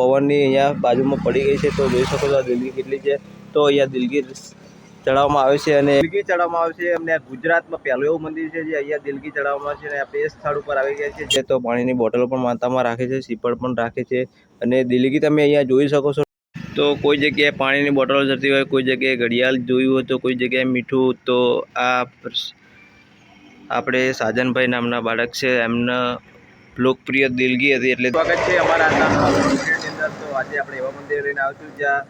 પવનની અહીંયા બાજુમાં પડી ગઈ છે, તો જોઈ શકો છો આ દિલગી કેટલી છે. તો અહીંયા દિલગીર ચડાવવામાં આવે છે અને દિલગી ચડાવવામાં આવે છે. અમને ગુજરાતમાં પહેલું એવું મંદિર છે જે અહીંયા દિલગી ચડાવવામાં આવે છે અને આપણે એ સ્થળ ઉપર આવી ગયા છે. જે તો પાણીની બોટલો પણ માતામાં રાખે છે, સીપડ પણ રાખે છે અને દિલગી તમે અહીંયા જોઈ શકો છો. તો કોઈ જગ્યાએ પાણીની બોટલો જતી હોય, કોઈ જગ્યાએ ઘડિયાળ જોયું હોય, તો કોઈ જગ્યાએ મીઠું, તો આ આપણે સાજનભાઈ નામના બાળક છે. એમના લોકપ્રિય દિલગી હતી એટલે સ્વાગત છે અમારા આજે આપણે એવા મંદિર લઈને આવશું જ્યાં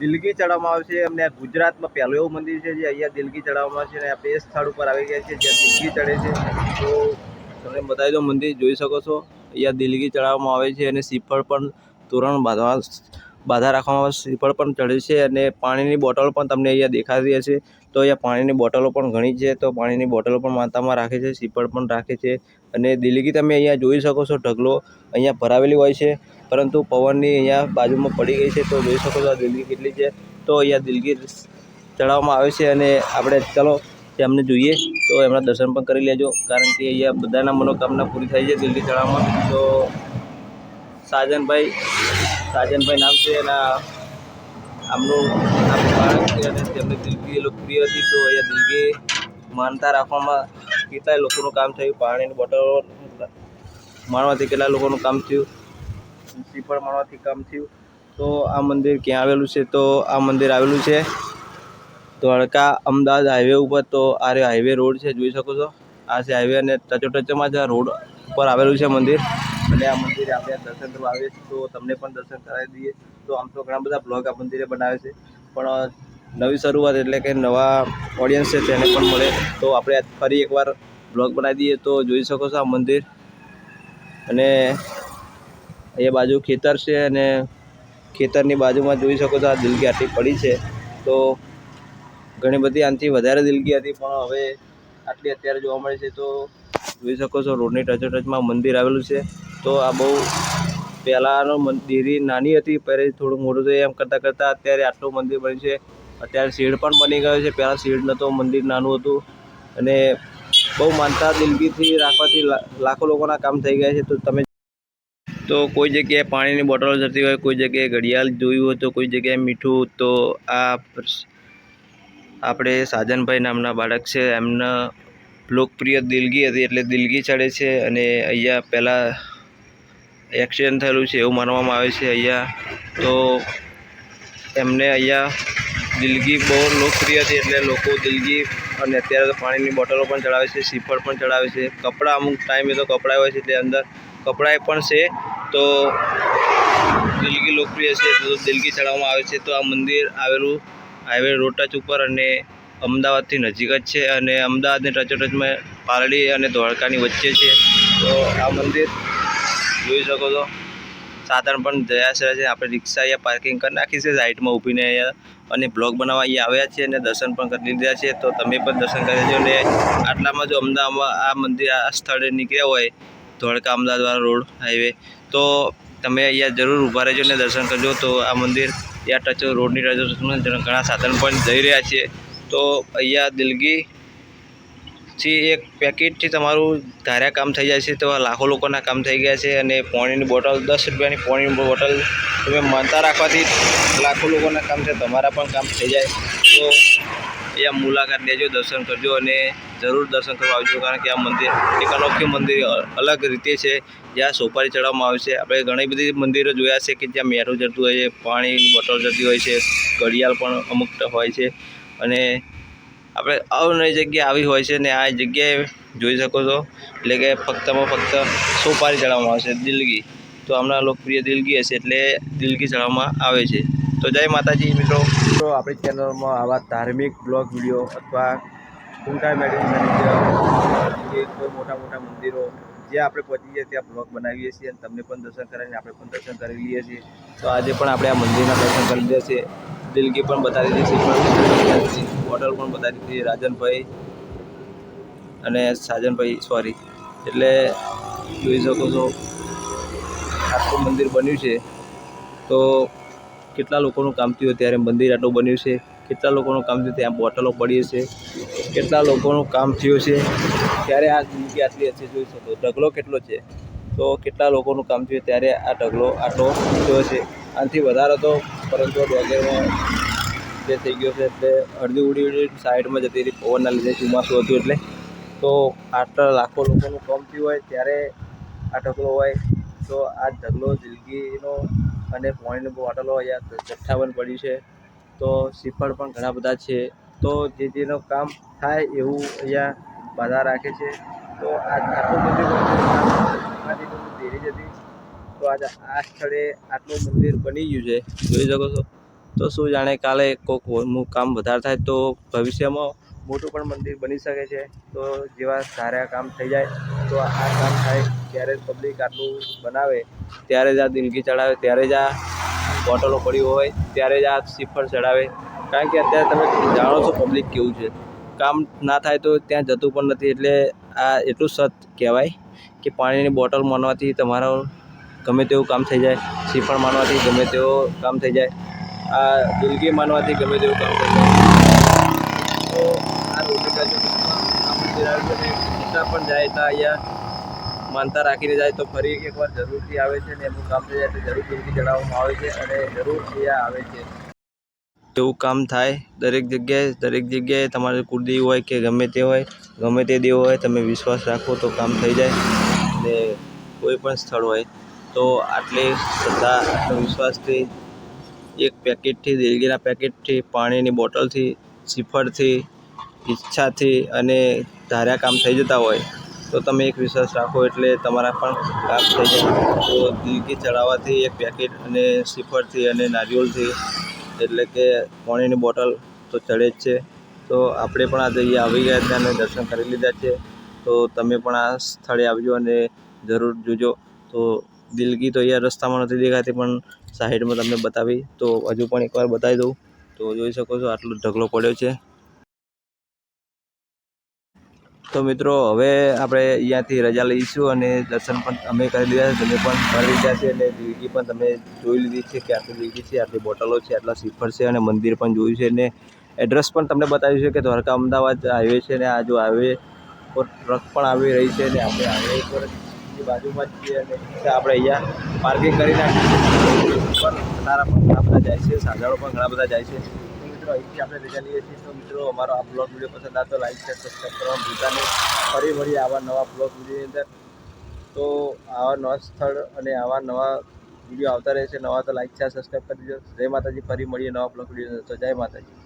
દિલગી ચડાવવામાં આવશે છે. અમને ગુજરાતમાં પહેલું એવું મંદિર છે જે અહીંયા દિલગી ચડાવવામાં આવે છે અને આપણે એ સ્થળ ઉપર આવી ગયા છીએ જ્યાં દિલગી ચડે છે. તો તમને બતાવી દો મંદિર જોઈ શકો છો. અહીંયા દિલગી ચડાવવામાં આવે છે અને શ્રીફળ પણ તોરણ બાંધવા, બાધા રાખવામાં આવે શ્રીફળ પણ ચડે છે અને પાણીની બોટલ પણ તમને અહીંયા દેખાતી હશે. તો અહીંયા પાણીની બોટલો પણ ઘણી છે, તો પાણીની બોટલો પણ માતામાં રાખે છે સીપડ પણ રાખે છે અને દિલગી તમે અહીંયા જોઈ શકો છો ઢગલો અહીંયા ભરાવેલી હોય છે, પરંતુ પવનની અહીંયા બાજુમાં પડી ગઈ છે, તો જોઈ શકો છો આ દિલગી કેટલી છે, તો અહીંયા દિલગી ચડાવવામાં આવે છે અને આપણે ચલો તેમને જોઈએ, તો એમના દર્શન પણ કરી લેજો, કારણ કે અહીંયા બધાના મનોકામના પૂરી થાય છે દિલ્હી ચડાવવામાં, તો સાજનભાઈ સાજનભાઈ નામ છે એના આમનું નામ બાળક છે અને તેમને દિલગી લોકપ્રિય હતી તો અહીંયા દિલગી માનતા રાખવામાં કેટલાય લોકોનું કામ થયું. પાણીની બોટલો માણવાથી કેટલા લોકોનું કામ થયું. શ્રીફળ માણવાથી કામ થયું. તો આ મંદિર ક્યાં આવેલું છે? તો આ મંદિર આવેલું છે ધોળકા અમદાવાદ હાઈવે ઉપર. તો આ હાઈવે રોડ છે. જોઈ શકો છો. આ છે હાઈવે અને ટચોટચમાં જ આ રોડ ઉપર આવેલું છે મંદિર. અને આ મંદિરે આપણે દર્શન કરવા આવીએ છીએ, તો તમને પણ દર્શન કરાવી દઈએ. તો આમ તો ઘણા બધા બ્લોગ આ મંદિરે બનાવે છે. પણ નવી શરૂઆત એટલે કે નવા ઓડિયન્સ છે તેને પણ મળે. તો આપણે ફરી એકવાર બ્લોગ બનાવી દઈએ. તો જોઈ શકો છો આ મંદિર. અને એ બાજુ ખેતર છે અને ખેતરની બાજુમાં જોઈ શકો છો આ દિલગી આટલી પડી છે. તો ઘણી બધી આનાથી વધારે દિલગી હતી, પણ હવે આટલી અત્યારે જોવા મળે છે, તો જોઈ શકો છો રોડની ટચોટચમાં મંદિર આવેલું છે. તો આ બહુ પહેલાંનો મંદિરી નાની હતી, પહેલાં થોડું મોટું થયું એમ કરતાં કરતાં અત્યારે આટલું મંદિર બન્યું છે. અત્યારે શેડ પણ બની ગયો છે. પહેલાં શેડ નહોતો, મંદિર નાનું હતું. અને બહુ માનતા દિલગીથી રાખવાથી લાખો લોકોના કામ થઈ ગયા છે. તો તમે તો કોઈ જગ્યાએ પાણીની બોટલો જતી હોય, કોઈ જગ્યાએ ઘડિયાળ જોયું હોય, તો કોઈ જગ્યાએ મીઠું, તો આ આપણે સાજનભાઈ નામના બાળક છે. એમના લોકપ્રિય દિલગી હતી, એટલે દિલગી ચડે છે. અને અહીંયા પહેલાં એક્સિડન્ટ થયેલું છે એવું માનવામાં આવે છે અહીંયા. તો એમને અહીંયા દિલગી બહુ લોકપ્રિય હતી એટલે લોકો દિલગી અને અત્યારે તો પાણીની બોટલો પણ ચડાવે છે શ્રીફળ પણ ચડાવે છે. કપડાં અમુક ટાઈમે તો કપડાં હોય છે તે અંદર કપડાં પણ છે. તો દિલગી લોકપ્રિય છે, તો દિલગી ચડાવવામાં આવે છે. તો આ મંદિર આવેલું હાઈવે રોડ ટચ ઉપર અને અમદાવાદથી નજીક જ છે અને અમદાવાદની ટચોટચમાં પારડી અને ધોળકાની વચ્ચે છે. તો આ મંદિર જોઈ શકો છો. સાધન પણ જયાશય છે આપણે રિક્ષા અહીંયા પાર્કિંગ કરી નાખી છે સાઈડમાં ઊભીને અહીંયા અને બ્લોગ બનાવવા અહીંયા આવ્યા છે અને દર્શન પણ કરી લીધા છે. તો તમે પણ દર્શન કરી લેજો અને આટલામાં જો અમદાવાદમાં આ મંદિર, આ સ્થળે નીકળ્યા હોય, ધોળકા અમદાવાદ રોડ હાઈવે તો તમે અહીંયા જરૂર ઊભા રહેજો અને દર્શન કરજો. તો આ મંદિર ત્યાં ટચ રોડની ટચ ઘણા સાધન પણ જઈ રહ્યા છે. તો અહીંયા દિલગી થી એક પેકેટથી તમારું ધાર્યા કામ થઈ જાય છે, તો લાખો લોકોના કામ થઈ ગયા છે અને પાણીની બોટલ, દસ રૂપિયાની પાણીની બોટલ તમે માનતા રાખવાથી લાખો લોકોના કામ છે, તમારા પણ કામ થઈ જાય. તો અહીંયા મુલાકાત લેજો, દર્શન કરજો અને જરૂર દર્શન કરવા આવજો, કારણ કે આ મંદિર એક અનોખ્ય મંદિર, અલગ રીતે છે, જ્યાં સોપારી ચડાવવામાં આવે છે. આપણે ઘણી બધી મંદિરો જોયા છે કે જ્યાં મેઠું જતું હોય છે, પાણીની બોટલ જતી હોય છે, ઘડિયાળ પણ અમુક હોય છે અને આપણે અવનવી જગ્યા આવી હોય છે ને આ જગ્યાએ જોઈ શકો છો. એટલે કે ફક્તમાં ફક્ત સોપારી ચડાવવામાં આવે છે દિલગી. તો હમણાં લોકપ્રિય દિલગી હશે એટલે દિલગી ચડાવવામાં આવે છે. તો જય માતાજી મિત્રો. તો આપણી ચેનલમાં આવા ધાર્મિક બ્લોગ વીડિયો અથવા ટૂંકા મેડિટેશન કોઈ મોટા મોટા મંદિરો જ્યાં આપણે પહોંચી જઈએ ત્યાં બ્લોગ બનાવીએ છીએ અને તમને પણ દર્શન કરાવીને આપણે પણ દર્શન કરી લઈએ છીએ. તો આજે પણ આપણે આ મંદિરના દર્શન કરી લઈએ છે. દિલગી પણ બતાવી દીધી છે હોટલ પણ બતાવી દીધી રાજનભાઈ અને સાજનભાઈ સોરી એટલે જોઈ શકો છો, આટલું મંદિર બન્યું છે. તો કેટલા લોકોનું કામ થયું ત્યારે મંદિર આટલું બન્યું છે? કેટલા લોકોનું કામ થયું ત્યાં બોટલો પડી છે. કેટલા લોકોનું કામ થયું છે? ત્યારે આ જિંદગી આટલી હશે જોઈ શકો. ઢગલો કેટલો છે? તો કેટલા લોકોનું કામ થયું ત્યારે આ ઢગલો આટલો થયો છે. આનાથી વધારે તો પરંતુ ડોગેમાં જે થઈ ગયો છે એટલે અડધી ઉડી ઉડી સાઈડમાં જતી રહી પવનના લીધે ચોમાસું હતું એટલે. તો આટલા લાખો લોકોનું કામ થયું હોય, ત્યારે આ ઢગલો હોય. તો આ ઢગલો જિંદગીનો અને પાણીની બોટલો અહીંયા જથ્થાબંધ પડ્યું છે. તો સીફળ પણ ઘણા બધા છે. તો જે જેનું કામ થાય એવું અહીંયા બાધા રાખે છે. તો આ આટલું બધું ધીરે જતી તો આજે આ સ્થળે આટલું મંદિર બની ગયું છે, જોઈ શકો છો. તો શું જાણે કાલે કોઈક કામ વધારે થાય તો ભવિષ્યમાં મોટું પણ મંદિર બની શકે છે. તો જેવા સારા કામ થઈ જાય, તો આ કામ થાય ત્યારે પબ્લિક આટલું બનાવે. ત્યારે જ આ દિલગી ચડાવે, ત્યારે જ આ બોટલો પડી હોય, ત્યારે જ આ સિફર ચડાવે. કારણ કે અત્યારે તમે જાણો છો પબ્લિક કેવું છે. કામ ના થાય તો ત્યાં જતું પણ નથી, એટલે આ એટલું સત કહેવાય કે પાણીની બોટલ માનવાથી તમારો ગમે તેવું કામ થઈ જાય, શ્રીફળ માનવાથી ગમે તેવું કામ થઈ જાય, આ દિલગી માનવાથી ગમે તેવું કામ થઈ જાય. તો આ જેટલા પણ જાય ત્યાં અહીંયા. માનતા રાખીને જાય તો ફરી એકવાર જરૂરથી આવે છે ને એમનું કામ થઈ જાય તો જરૂર દિલગી ચડાવવામાં આવે છે અને જરૂર અહીંયા આવે છે. તેવું કામ થાય દરેક જગ્યાએ દરેક જગ્યાએ તમારે કુળદેવી હોય કે ગમે તે હોય, ગમે તે દેવ હોય, તમે વિશ્વાસ રાખો તો કામ થઈ જાય. ને કોઈ પણ સ્થળ હોય તો આટલી શ્રદ્ધા, આત્મવિશ્વાસથી વિશ્વાસથી એક પેકેટથી, દેલગીના પેકેટથી, પાણીની બોટલથી શ્રીફળથી ઈચ્છાથી અને ધાર્યા કામ થઈ જતા હોય, તો તમે એક વિશ્વાસ રાખો એટલે તમારા પણ કામ થઈ જાય. તો દિલગી ચડાવવાથી એક પેકેટ અને શ્રીફળથી અને નારિયેળથી, એટલે કે પાણીની બોટલ તો ચડે જ છે. તો આપણે પણ આ જગ્યાએ આવી ગયા છે અને દર્શન કરી લીધા છે. તો તમે પણ આ સ્થળે આવજો અને જરૂર જોજો. તો દિલગી તો અહીંયા રસ્તામાં નથી દેખાતી, પણ સાઈડમાં તમને બતાવી. તો હજુ પણ એકવાર બતાવી દઉં. તો જોઈ શકો છો, આટલો ઢગલો પડ્યો છે. તો મિત્રો, હવે આપણે અહીંયાથી રજા લઈશું અને દર્શન પણ અમે કરી લીધા છે, તમે પણ કરી લીધા છે અને દિલગી પણ તમે જોઈ લીધી છે કે આટલી દિલગી છે, આટલી બોટલો છે, આટલા શિફર છે અને મંદિર પણ જોયું છે અને એડ્રેસ પણ તમને બતાવ્યું છે કે દ્વારકા અમદાવાદ હાઈવે છે ને આ જો હાઈવે ટ્રક પણ આવી રહી છે અને આપણે હાઈવે પર ની બાજુમાં જ છીએ અને આપણે અહીંયા પાર્કિંગ કરી નાખીએ ખટારા પણ ઘણા બધા જાય છે સાંજાળો પણ ઘણા બધા જાય છે. મિત્રો, અહીંથી આપણે રજા લઈએ છીએ. તો મિત્રો, અમારો આ બ્લોગ વીડિયો પસંદ આવતો લાઈક શેર સબસ્ક્રાઈબ કરવાનું ભૂલતા નહીં. ફરી મળીએ આવા નવા બ્લોગ વિડીયોની અંદર. તો આવા નવા સ્થળ અને આવા નવા વીડિયો આવતા રહેશે નવા તો લાઈક શેર સબસ્ક્રાઈબ કરી દેજો. જય માતાજી. ફરી મળીએ નવા બ્લોગ વીડિયો તો જય માતાજી.